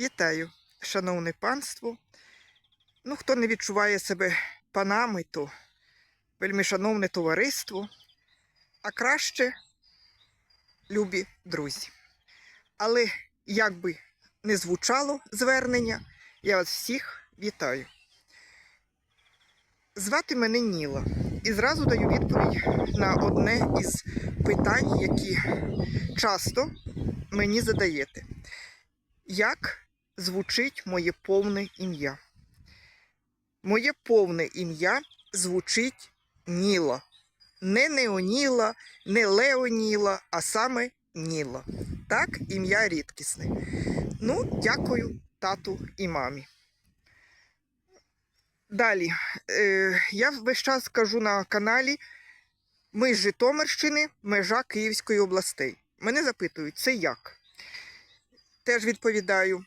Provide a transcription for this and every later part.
Вітаю, шановне панство. Ну, хто не відчуває себе панами, то вельми шановне товариство, а краще любі друзі. Але як би не звучало звернення, я вас всіх вітаю. Звати мене Ніла. І зразу даю відповідь на одне із питань, які часто мені задаєте. Як звучить моє повне ім'я? Моє повне ім'я звучить Ніла. Не Неоніла, не Леоніла, а саме Ніла. Так, ім'я рідкісне. Ну, дякую тату і мамі. Далі, е, я весь час кажу на каналі Ми з Житомирщини, межа Київської областей. Мене запитують, це як? Теж відповідаю.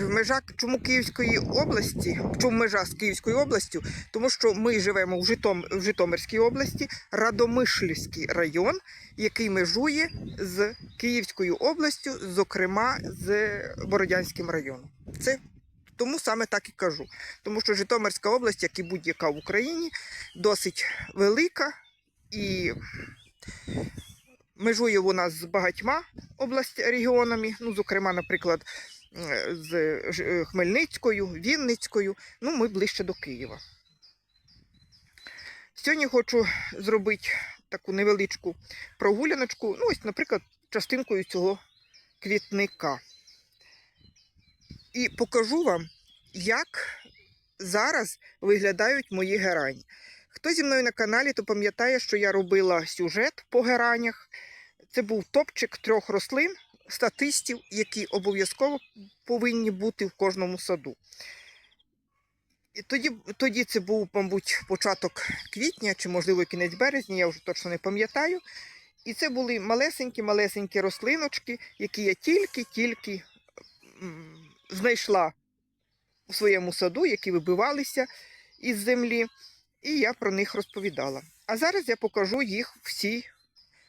Межа чому Київської області? Чому межа з Київською областю? Тому що ми живемо в, Житом, в Житомирській області, Радомишльський район, який межує з Київською областю, зокрема з Бородянським районом. Це тому саме так і кажу. Тому що Житомирська область, як і будь-яка в Україні, досить велика і межує вона з багатьма область регіонами, ну, зокрема, наприклад, з е, Хмельницькою, Вінницькою, ну, ми ближче до Києва. Сьогодні хочу зробити таку невеличку прогуляночку, ну, ось, наприклад, частинкою цього квітника. І покажу вам, як зараз виглядають мої герані. Хто зі мною на каналі, то пам'ятає, що я робила сюжет по геранях. Це був топчик трьох рослин, статистів, які обов'язково повинні бути в кожному саду. І тоді, тоді це був, мабуть, початок квітня чи, можливо, кінець березня, я вже точно не пам'ятаю. І це були малесенькі-малесенькі рослиночки, які я тільки-тільки знайшла у своєму саду, які вибивалися із землі, і я про них розповідала. А зараз я покажу їх всі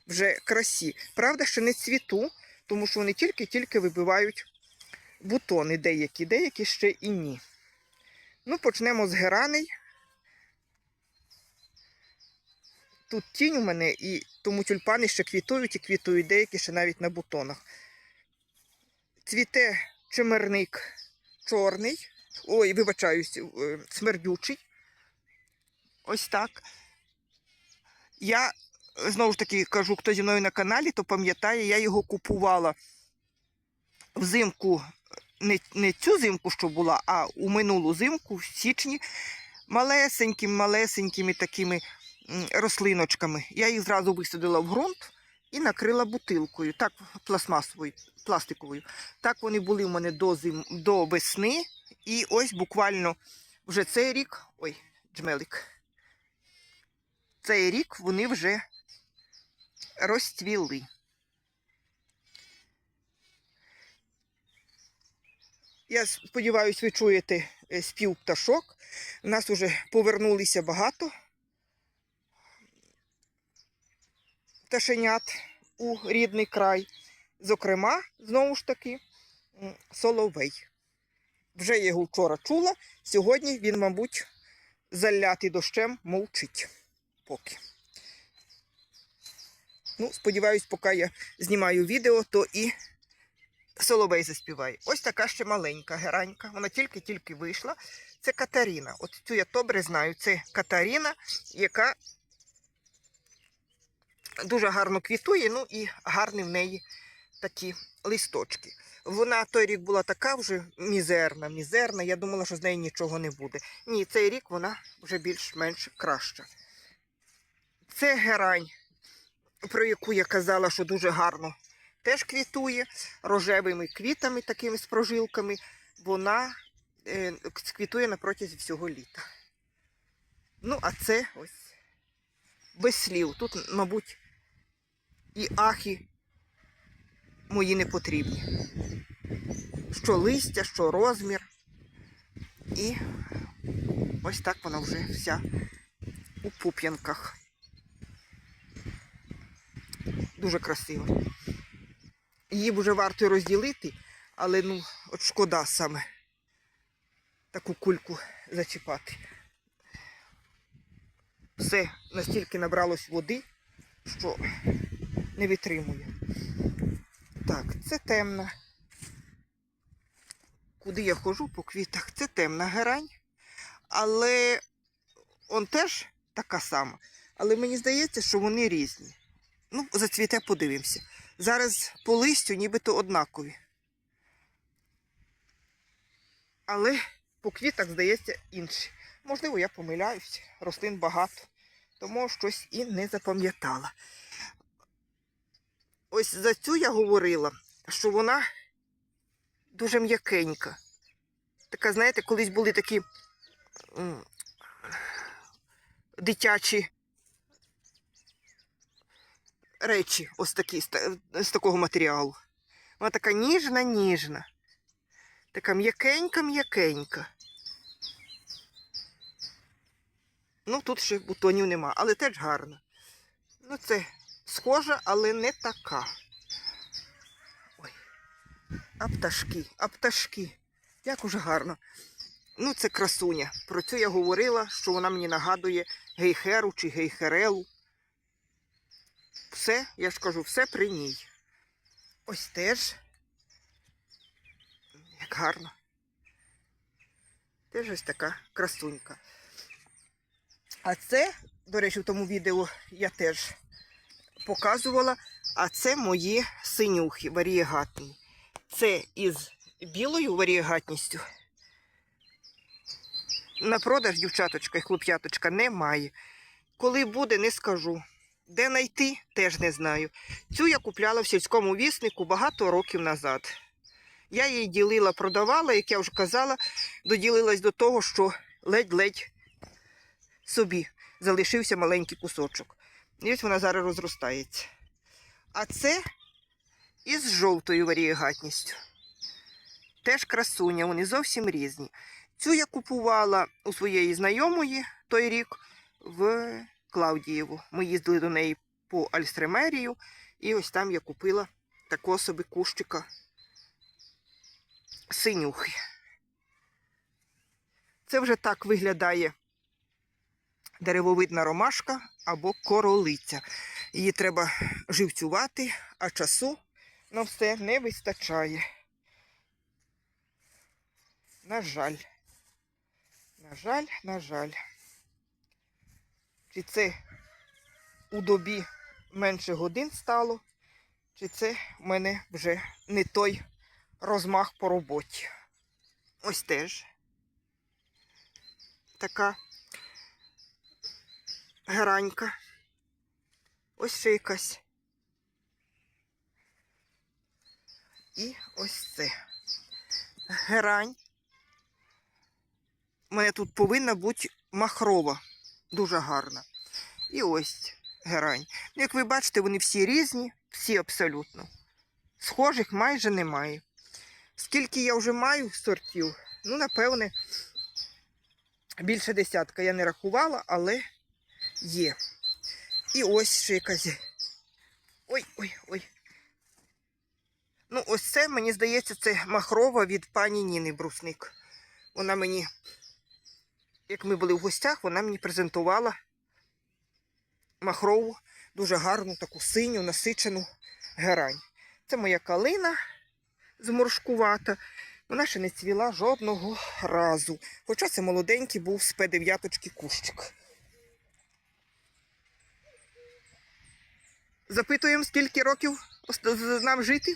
вже красі. Правда, ще не цвіту, тому що вони тільки-тільки вибивають бутони деякі, деякі ще і ні. Ну, почнемо з гераней. Тут тінь у мене, і тому тюльпани ще квітують і квітують, деякі ще навіть на бутонах. Цвіте чимерник чорний. Ой, вибачаюсь, е, смердючий. Ось так. Я знову ж таки кажу, хто зі мною на каналі, то пам'ятає, я його купувала взимку, не, не цю зимку, що була, а у минулу зимку, в січні, малесенькими, малесенькими такими рослиночками. Я їх зразу висадила в ґрунт і накрила бутилкою, так, пластмасовою, пластиковою. Так вони були в мене до, зим, до весни. І ось буквально вже цей рік, ой, джмелик, цей рік вони вже розцвіли. Я сподіваюся, ви чуєте е, спів пташок. У нас вже повернулися багато пташенят у рідний край. Зокрема, знову ж таки, соловей. Вже я його вчора чула. Сьогодні він, мабуть, залятий дощем мовчить. Поки. Ну, сподіваюсь, поки я знімаю відео, то і Соловей заспіває. Ось така ще маленька геранька. Вона тільки-тільки вийшла. Це Катаріна. От цю я добре знаю. Це Катаріна, яка дуже гарно квітує, ну і гарні в неї такі листочки. Вона той рік була така вже мізерна, мізерна. Я думала, що з неї нічого не буде. Ні, цей рік вона вже більш-менш краща. Це герань, про яку я казала, що дуже гарно теж квітує рожевими квітами, такими з прожилками. Вона е, квітує на протязі всього літа. Ну, а це ось без слів. Тут, мабуть, і ахи мої не потрібні. Що листя, що розмір. І ось так вона вже вся у пуп'янках. Дуже красиво. Її вже варто розділити, Але ну, от шкода саме таку кульку зачіпати. Все настільки набралось води, що не витримує. Так, це темна. Куди я ходжу по квітах? Це темна герань. Але он теж така сама. Але мені здається, що вони різні. Ну, зацвіте, подивимося. Зараз по листю нібито однакові. Але по квітах, здається, інші. Можливо, я помиляюсь, рослин багато, тому щось і не запам'ятала. Ось за цю я говорила, що вона дуже м'якенька. Така, знаєте, колись були такі дитячі речі, ось такі, з, такого матеріалу. Вона така ніжна, ніжна. Така м'якенька, м'якенька. Ну, тут ще бутонів нема, але теж гарна. Ну, це схожа, але не така. Ой. А пташки, а пташки. Як уже гарно. Ну, це красуня. Про цю я говорила, що вона мені нагадує гейхеру чи гейхерелу. Все, я ж кажу, все при ній. Ось теж. Як гарно. Теж ось така красунька. А це, до речі, в тому відео я теж показувала, а це мої синюхи варієгатні. Це із білою варієгатністю. На продаж, дівчаточка і хлоп'яточка, немає. Коли буде, не скажу. Де знайти, теж не знаю. Цю я купляла в сільському віснику багато років назад. Я її ділила, продавала, як я вже казала, доділилась до того, що ледь-ледь собі залишився маленький кусочок. І ось вона зараз розростається. А це із жовтою варієгатністю. Теж красуня, вони зовсім різні. Цю я купувала у своєї знайомої той рік в Клаудієву. Ми їздили до неї по Альстремерію, і ось там я купила такого собі кущика синюхи. Це вже так виглядає деревовидна ромашка або королиця. Її треба живцювати, а часу на все не вистачає. На жаль. На жаль, на жаль. Чи це у добі менше годин стало, чи це в мене вже не той розмах по роботі. Ось теж така геранька. Ось ще якась. І ось це. Герань. У мене тут повинна бути махрова. Дуже гарна. І ось герань. Ну, Як ви бачите, вони всі різні, всі абсолютно. Схожих майже немає. Скільки я вже маю сортів, ну, напевне, більше десятка я не рахувала, але є. І ось ще якась. Ой, ой, ой. Ну, ось це, мені здається, це махрова від пані Ніни Брусник. Вона мені, як ми були в гостях, вона мені презентувала махрову, дуже гарну, таку синю, насичену герань. Це моя калина зморшкувата. Вона ще не цвіла жодного разу. Хоча це молоденький був з П9 кущик. Запитуємо, скільки років нам жити?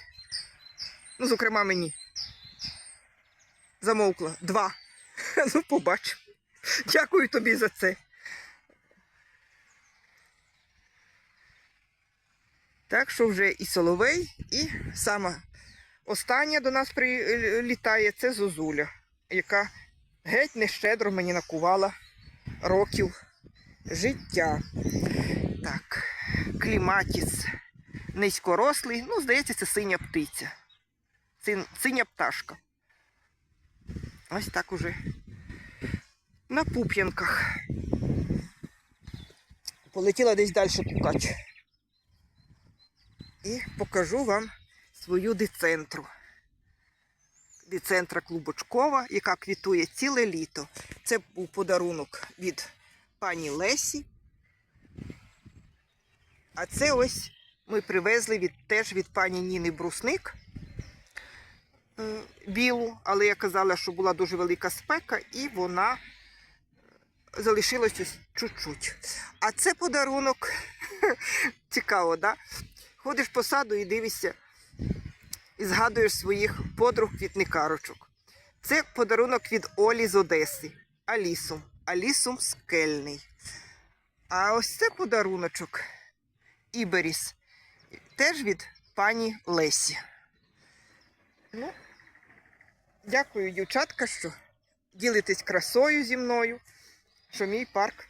Ну, зокрема, мені. Замовкла. Два. Ну, побачимо. Дякую тобі за це. Так що вже і Соловей, і сама остання до нас прилітає це Зозуля, яка геть нещедро мені накувала років життя. Так, кліматіс низькорослий. Ну, здається, це синя птиця. Син, синя пташка. Ось так уже на пуп'янках. Полетіла десь далі кукач. І покажу вам свою децентру. від центра Клубочкова, яка квітує ціле літо. Це був подарунок від пані Лесі. А це ось ми привезли від, теж від пані Ніни Брусник білу, але я казала, що була дуже велика спека, і вона залишилась ось чуть-чуть. А це подарунок цікаво, да? Ходиш по саду і дивишся, і згадуєш своїх подруг квітникарочок. Це подарунок від Олі з Одеси. Алісум. Алісум скельний. А ось це подаруночок Іберіс. Теж від пані Лесі. Ну, дякую, дівчатка, що ділитесь красою зі мною, що мій парк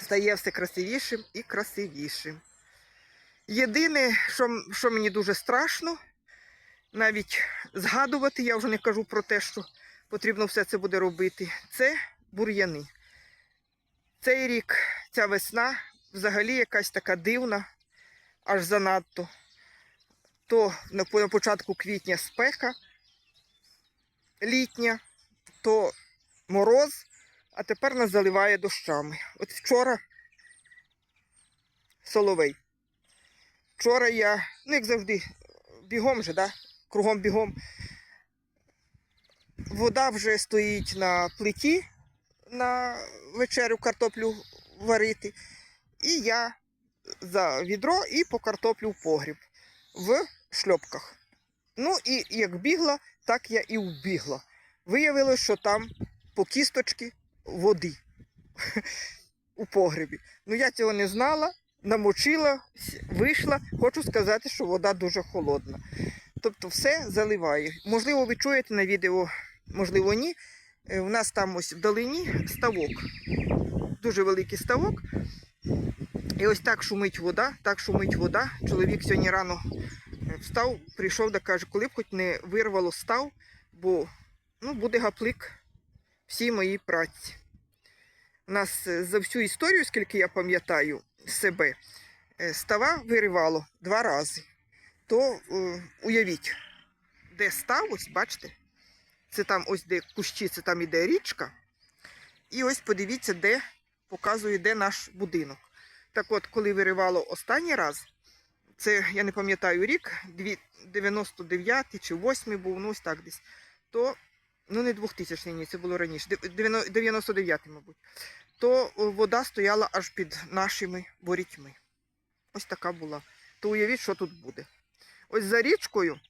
стає все красивішим і красивішим. Єдине, що, що мені дуже страшно, навіть згадувати, я вже не кажу про те, що потрібно все це буде робити, це бур'яни. Цей рік, ця весна взагалі якась така дивна, аж занадто. То на початку квітня спека літня, то мороз, а тепер нас заливає дощами. От вчора соловей. Вчора я, ну як завжди, бігом же, да? кругом бігом. Вода вже стоїть на плиті на вечерю картоплю варити. І я за відро і по картоплю в погріб в шльопках. Ну і як бігла, так я і вбігла. Виявилось, що там по кісточки води у погребі. Ну я цього не знала, намочила, вийшла. Хочу сказати, що вода дуже холодна. Тобто все заливає. Можливо, ви чуєте на відео, можливо, ні. Е, У нас там ось вдалині ставок. Дуже великий ставок. І ось так шумить вода, так шумить вода. Чоловік сьогодні рано е, встав, прийшов да каже, коли б хоч не вирвало став, бо ну, буде гаплик всій моїй праці. У нас е, за всю історію, скільки я пам'ятаю себе, е, става виривало два рази. То е, уявіть, де став, ось бачите, це там ось де кущі, це там іде річка. І ось подивіться, де показує, де наш будинок. Так от, коли виривало останній раз, це я не пам'ятаю рік, дві- 99 чи 8 був, ну ось так десь, то ну не 2000 ні, це було раніше, дев- 99 мабуть, то вода стояла аж під нашими ворітьми. Ось така була. То уявіть, що тут буде. Ось за річкою,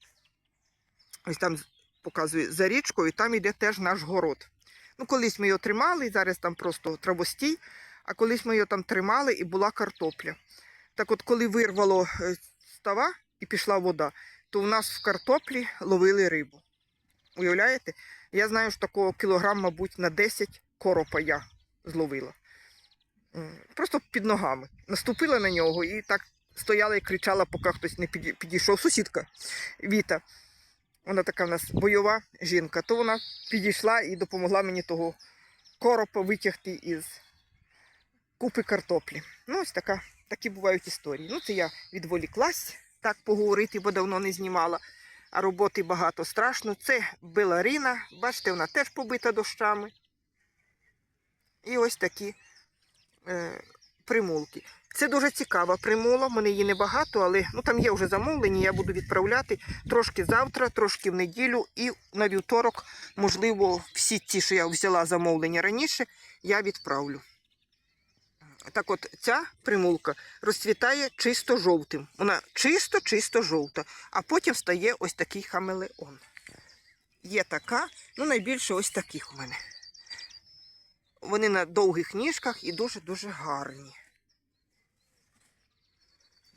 ось там показує, за річкою, там іде теж наш город. Ну, колись ми його тримали, зараз там просто травостій, а колись ми його там тримали і була картопля. Так от, коли вирвало е, става і пішла вода, то в нас в картоплі ловили рибу. Уявляєте? Я знаю, що такого кілограм, мабуть, на 10 коропа я зловила. Просто під ногами. Наступила на нього і так стояла і кричала, поки хтось не підійшов. Сусідка Віта. Вона така в нас бойова жінка, то вона підійшла і допомогла мені того коропа витягти із купи картоплі. Ну, ось така, такі бувають історії. Ну, це я відволіклась так поговорити, бо давно не знімала. Роботи багато страшно. Це беларина. Бачите, вона теж побита дощами. І ось такі е, примулки. Це дуже цікава примула. в мене її небагато, але ну, там є вже замовлені. Я буду відправляти трошки завтра, трошки в неділю і на вівторок, можливо, всі ті, що я взяла замовлення раніше, я відправлю. Так от ця примулка розцвітає чисто жовтим. Вона чисто-чисто жовта, а потім стає ось такий хамелеон. Є така, ну найбільше ось таких у мене. Вони на довгих ніжках і дуже-дуже гарні.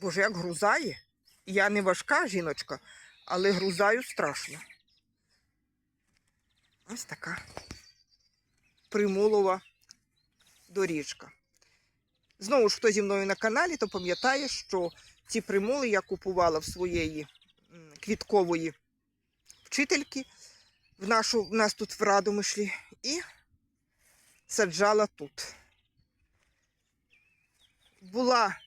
Боже, як грузає. Я не важка жіночка, але грузаю страшно. Ось така примулова доріжка. Знову ж, хто зі мною на каналі, то пам'ятає, що ці примули я купувала в своєї квіткової вчительки в, нашу, в нас тут в Радомишлі і саджала тут. Була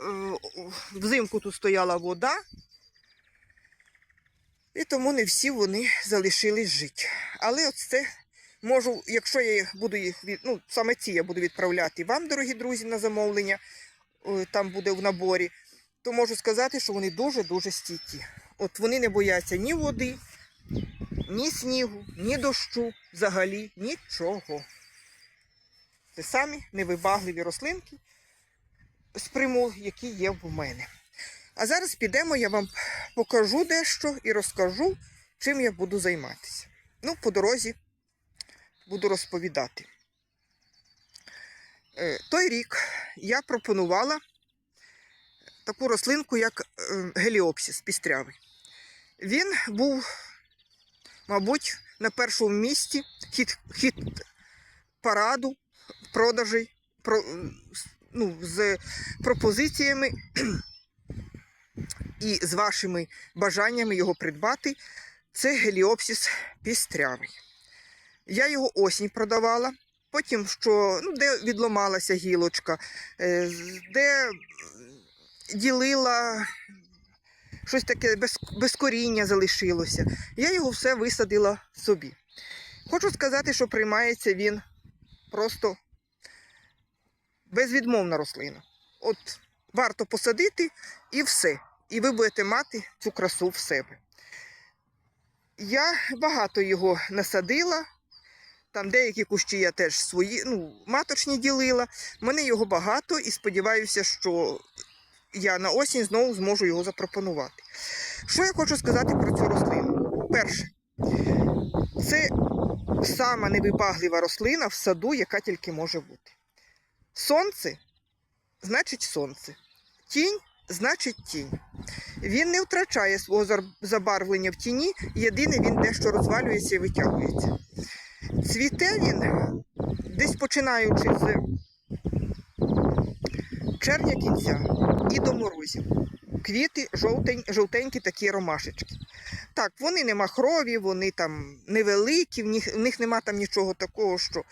е, взимку тут стояла вода, І тому не всі вони залишились жити. Але от це можу, якщо я буду їх від, ну, саме ці я буду відправляти вам, дорогі друзі, на замовлення, там буде в наборі, то можу сказати, що вони дуже-дуже стійкі. От вони не бояться ні води, ні снігу, ні дощу, взагалі нічого. Це самі невибагливі рослинки з примул, які є в мене. А зараз підемо, я вам покажу дещо і розкажу, чим я буду займатися. Ну, по дорозі буду розповідати. Е, Той рік я пропонувала таку рослинку, як е, геліопсис пістрявий. Він був, мабуть, на першому місці хід, хід параду продажей про, ну, з пропозиціями і з вашими бажаннями його придбати. Це геліопсис пістрявий. Я його осінь продавала. Потім, що ну, де відломалася гілочка, е, де ділила щось таке без, без коріння залишилося. Я його все висадила собі. Хочу сказати, що приймається він просто безвідмовна рослина. От варто посадити і все. І ви будете мати цю красу в себе. Я багато його насадила. Там деякі кущі я теж свої, ну, маточні ділила. Мене його багато і сподіваюся, що я на осінь знову зможу його запропонувати. Що я хочу сказати про цю рослину? Перше, це сама невибаглива рослина в саду, яка тільки може бути. Сонце значить сонце. Тінь значить тінь. Він не втрачає свого забарвлення в тіні, єдине він дещо розвалюється і витягується. Цвіте він десь починаючи з червня кінця і до морозів. Квіти жовтень, жовтенькі такі ромашечки. Так, вони не махрові, вони там невеликі, в них, в них нема там нічого такого, що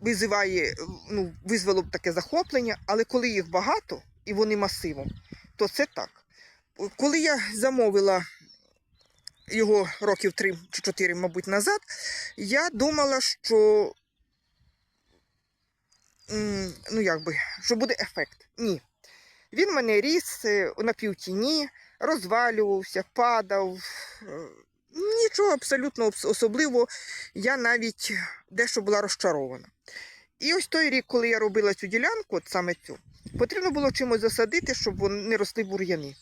визиває, ну, визвало б таке захоплення, але коли їх багато і вони масивом, то це так. Коли я замовила його років 3 чи 4, мабуть, назад, я думала, що ну, як би, що буде ефект. Ні. Він в мене ріс е, на півтіні, розвалювався, падав. е, Нічого абсолютно особливого. Я навіть дещо була розчарована. І ось той рік, коли я робила цю ділянку, от саме цю, потрібно було чимось засадити, щоб не росли бур'яни.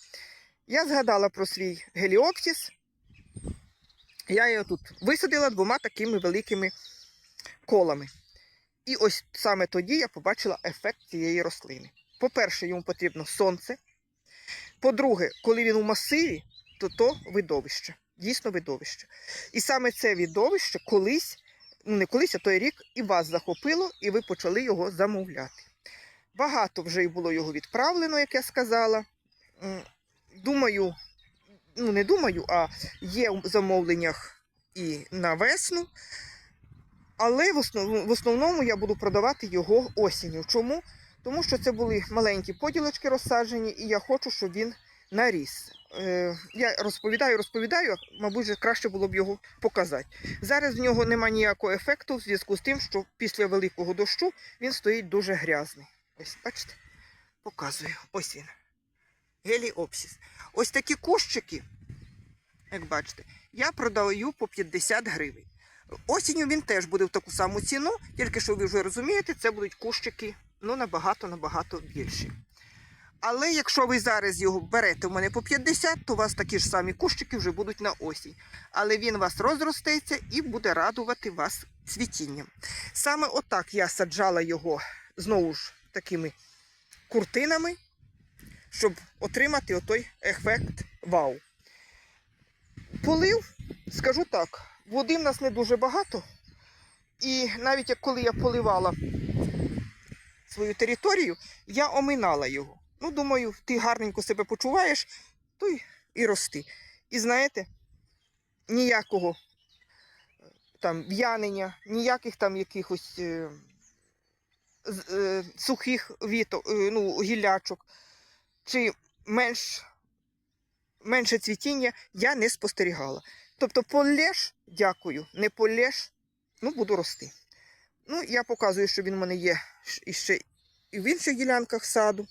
Я згадала про свій геліопсис. Я його тут висадила двома такими великими колами. І ось саме тоді я побачила ефект цієї рослини. По-перше, йому потрібно сонце. По-друге, коли він у масиві, то то видовище. Дійсно видовище. І саме це видовище колись, ну не колись, а той рік, і вас захопило, і ви почали його замовляти. Багато вже й було його відправлено, як я сказала. Думаю, ну не думаю, а є в замовленнях і на весну. Але в основ- в основному я буду продавати його осінню. Чому? Тому що це були маленькі поділочки розсаджені, і я хочу, щоб він наріс. Е, я розповідаю, розповідаю, мабуть, краще було б його показати. Зараз в нього немає ніякого ефекту в зв'язку з тим, що після великого дощу він стоїть дуже грязний. Ось, бачите, показую. Ось він. Геліопсис. Ось такі кущики, як бачите, я продаю по 50 гривень. Осінню він теж буде в таку саму ціну, тільки що ви вже розумієте, це будуть кущики ну, набагато-набагато більші. Але якщо ви зараз його берете в мене по 50, то у вас такі ж самі кущики вже будуть на осінь. Але він у вас розростеться і буде радувати вас цвітінням. Саме отак я саджала його знову ж такими куртинами, щоб отримати отой ефект вау. Полив, скажу так, води в нас не дуже багато. І навіть як коли я поливала свою територію, я оминала його. Ну, думаю, ти гарненько себе почуваєш, то й і рости. І знаєте, ніякого е, там в'янення, ніяких там якихось е, е, сухих віто, е, ну, гіллячок, чи менш менше цвітіння я не спостерігала. Тобто полєш, дякую, не полєш, ну буду рости. Ну, я показую, що він у мене є ш- іще і в інших ділянках саду.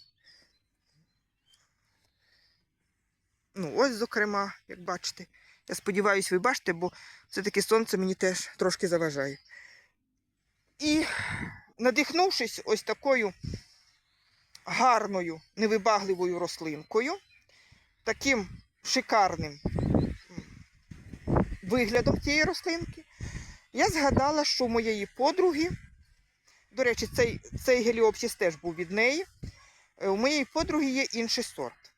Ну, ось, зокрема, як бачите. Я сподіваюся, ви бачите, бо все-таки сонце мені теж трошки заважає. І надихнувшись ось такою гарною, невибагливою рослинкою, таким шикарним виглядом цієї рослинки, я згадала, що у моєї подруги, до речі, цей, цей геліопсіс теж був від неї. е, У моєї подруги є інший сорт.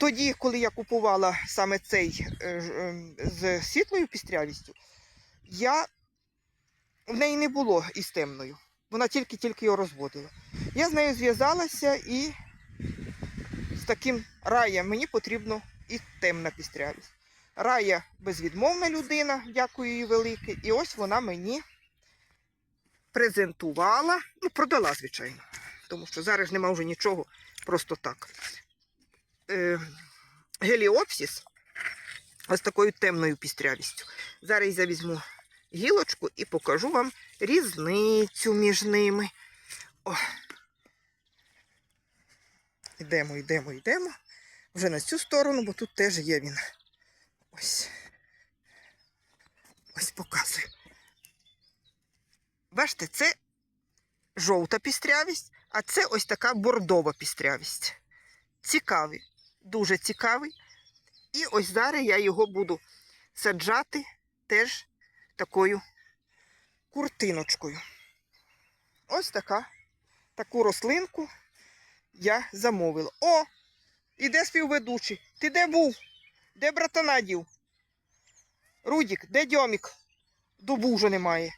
Тоді, коли я купувала саме цей е, ем, з світлою пістрявістю, я... в неї не було із темною. Вона тільки-тільки його розводила. Я з нею зв'язалася і з таким рая мені потрібно і темна пістрявість. Рая безвідмовна людина, дякую їй велике. І ось вона мені презентувала, ну, продала, звичайно, тому що зараз нема вже нічого просто так. Е, геліопсіс ось такою темною пістрявістю. Зараз я візьму гілочку і покажу вам різницю між ними. О. Йдемо, йдемо, йдемо. Вже на цю сторону, бо тут теж є він. Ось. Ось показую. Бачите, це жовта пістрявість, а це ось така бордова пістрявість. Цікавий, дуже цікавий. І ось зараз я його буду саджати теж такою куртиночкою. Ось така. Таку рослинку я замовила. О! Іде співведучий. Ти де був? Де братана дів? Рудік, де Дьомік? Добу вже немає.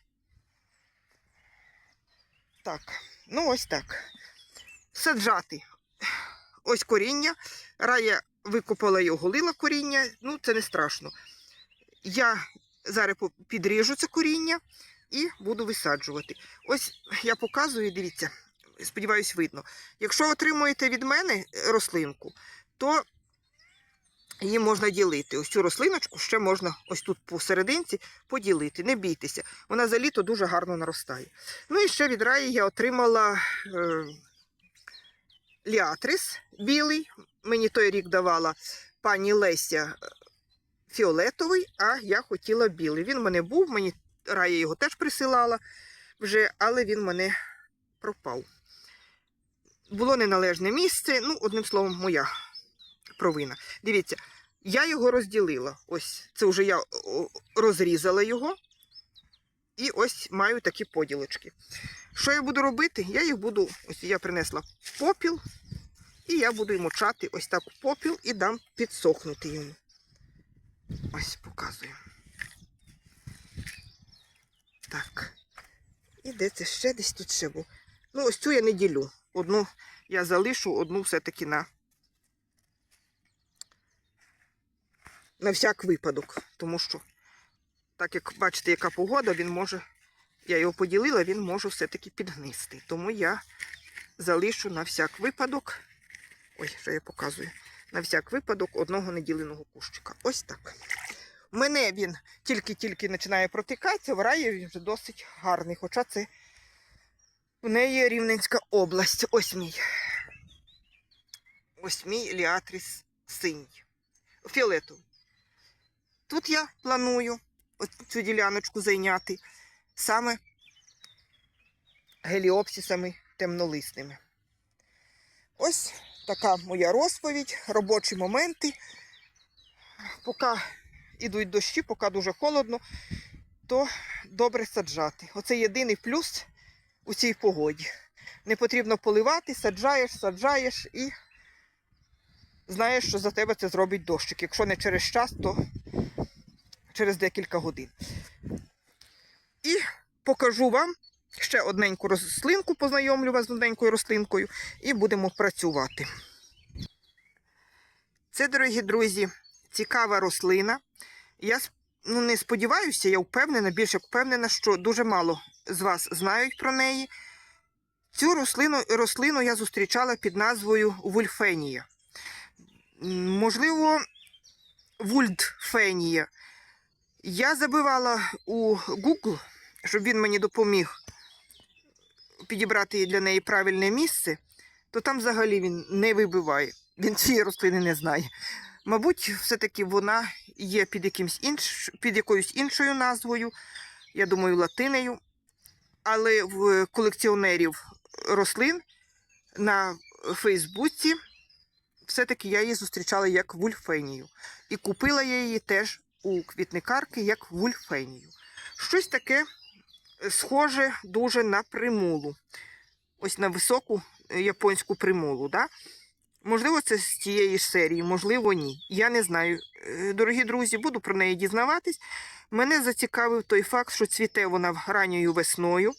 Так, ну ось так. Саджати. Ось коріння. Рая викопала і оголила коріння. Ну, це не страшно. Я зараз підріжу це коріння і буду висаджувати. Ось я показую, дивіться, сподіваюсь, видно. Якщо отримуєте від мене е, рослинку, то її можна ділити. Ось цю рослиночку ще можна ось тут посерединці поділити. Не бійтеся, вона за літо дуже гарно наростає. Ну і ще від раї я отримала е, ліатрис білий. Мені той рік давала пані Леся е, фіолетовий, а я хотіла білий. Він в мене був, мені рая його теж присилала вже, але він мене пропав. Було неналежне місце, ну, одним словом, моя провина. Дивіться, я його розділила. Ось це вже я розрізала його. І ось маю такі поділочки. Що я буду робити? Я їх буду, ось я принесла попіл, і я буду йому ось так попіл і дам підсохнути йому. Ось показую. Так. І де це ще десь тут ще був? Ну, ось цю я не ділю. Одну я залишу, одну все-таки на. На всяк випадок. Тому що, так як бачите, яка погода, він може. Я його поділила, він може все-таки підгнисти. Тому я залишу на всяк випадок. Ой, що я показую. На всяк випадок одного неділеного кущика. Ось так. Мене він тільки-тільки починає протикатися, в раї він вже досить гарний. Хоча це в неї Рівненська область. Ось мій. Ось мій ліатріс синій. Фіолетовий. Тут я планую цю діляночку зайняти саме геліопсисами темнолисними. Ось така моя розповідь, робочі моменти. Поки ідуть дощі, поки дуже холодно, то добре саджати. Оце єдиний плюс у цій погоді. Не потрібно поливати, саджаєш, саджаєш і знаєш, що за тебе це зробить дощик. Якщо не через час, то через декілька годин. І покажу вам ще одненьку рослинку, познайомлю вас з одненькою рослинкою, і будемо працювати. Це, дорогі друзі, цікава рослина. Я ну, не сподіваюся, я впевнена, більше впевнена, що дуже мало з вас знають про неї. Цю рослину, рослину я зустрічала під назвою Вульфенія. Можливо, вульдфенія. Я забивала у Google, щоб він мені допоміг підібрати для неї правильне місце, то там взагалі він не вибиває. Він цієї рослини не знає. Мабуть, все-таки вона є під, якимсь інш... під якоюсь іншою назвою, я думаю, латинею. Але в колекціонерів рослин на Фейсбуці все-таки я її зустрічала як вульфенію. І купила я її теж у квітникарки як вульфенію. Щось таке е, схоже дуже на примулу. Ось на високу е, японську примулу. Да? Можливо, це з тієї ж серії, можливо, ні. Я не знаю. Е, Дорогі друзі, буду про неї дізнаватись. Мене зацікавив той факт, що цвіте вона ранньою весною.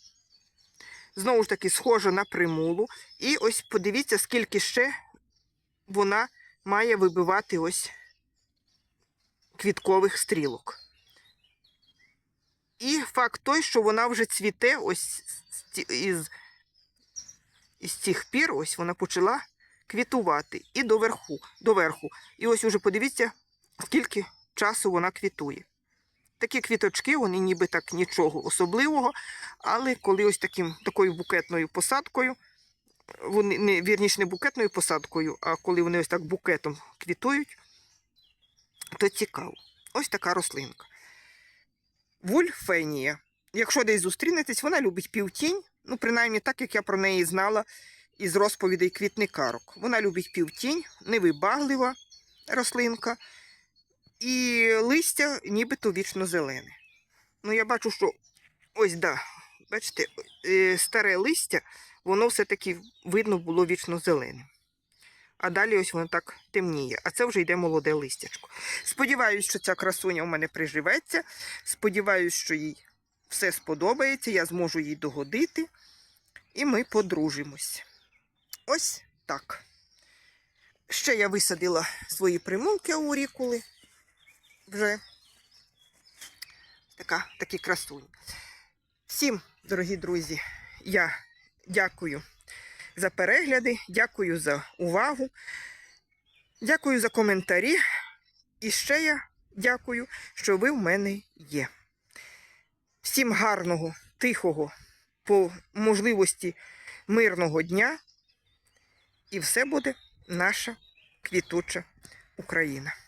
Знову ж таки, схожа на примулу. І ось подивіться, скільки ще вона має вибивати ось квіткових стрілок. І факт той, що вона вже цвіте ось із, із цих пір, ось вона почала квітувати і до верху, до верху. І ось уже подивіться, скільки часу вона квітує. Такі квіточки, вони ніби так нічого особливого, але коли ось таким, такою букетною посадкою, вони не вірніше не букетною посадкою, а коли вони ось так букетом квітують, то цікаво. Ось така рослинка. Вульфенія. Якщо десь зустрінетесь, вона любить півтінь, ну, принаймні так, як я про неї знала із розповідей квітникарок. Вона любить півтінь, невибаглива рослинка, і листя нібито вічно зелене. Ну, я бачу, що ось, да, бачите, е, старе листя, воно все-таки видно було вічно зеленим. А далі ось воно так темніє. А це вже йде молоде листячко. Сподіваюсь, що ця красуня у мене приживеться. Сподіваюсь, що їй все сподобається, я зможу їй догодити. І ми подружимось. Ось так. Ще я висадила свої примулки аурікули. Вже така, такі красуні. Всім, дорогі друзі, я дякую за перегляди, дякую за увагу, дякую за коментарі. І ще я дякую, що ви в мене є. Всім гарного, тихого, по можливості мирного дня. І все буде наша квітуча Україна.